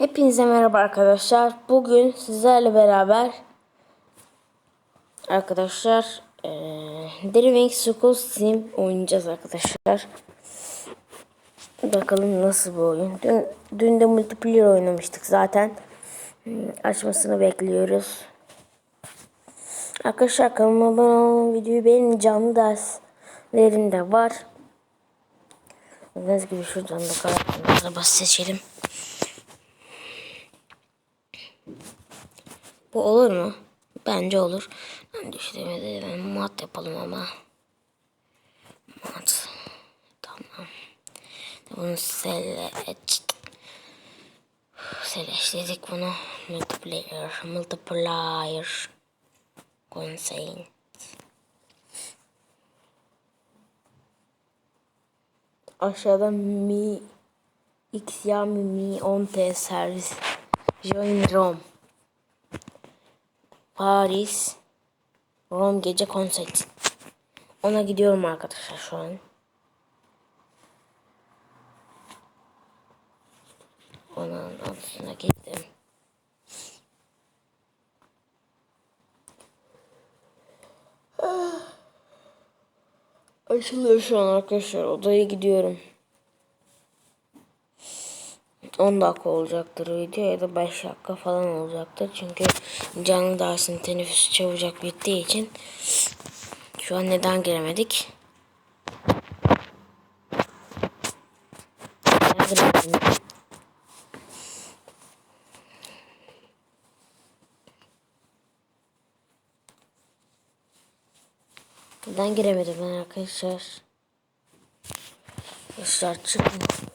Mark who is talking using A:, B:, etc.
A: Hepinize merhaba arkadaşlar. Bugün sizlerle beraber arkadaşlar eee Driving School Sim oynayacağız arkadaşlar. Bakalım nasıl bu oyun. Dün, dün de multiplayer oynamıştık zaten. Hmm, Açmasını bekliyoruz. Arkadaşlar kanalıma abone olun. Videoyu beğenin. Canlı derslerinde var. Gördüğünüz gibi şuradan da karakterimize bas seçelim. Bu olur mu? Bence olur. Ben düşünemedi. Ben mat yapalım ama. Mat. Tamam. Bunu select. Selectledik bunu. Multiplayer. Multiplier. Consent. Aşağıda mi Xiaomi Mi 10T servis. Join Rom. Paris. Rom gece konsert. Ona gidiyorum arkadaşlar şu an. Onun altına gittim. Açılıyor şu an arkadaşlar. Odaya gidiyorum. 10 dakika olacaktır video ya da 5 dakika falan olacaktır. Çünkü canlı dersin teneffüsü çabucak bittiği için şu an neden giremedik? Neden giremedim? Ben arkadaşlar? Arkadaşlar çıkın.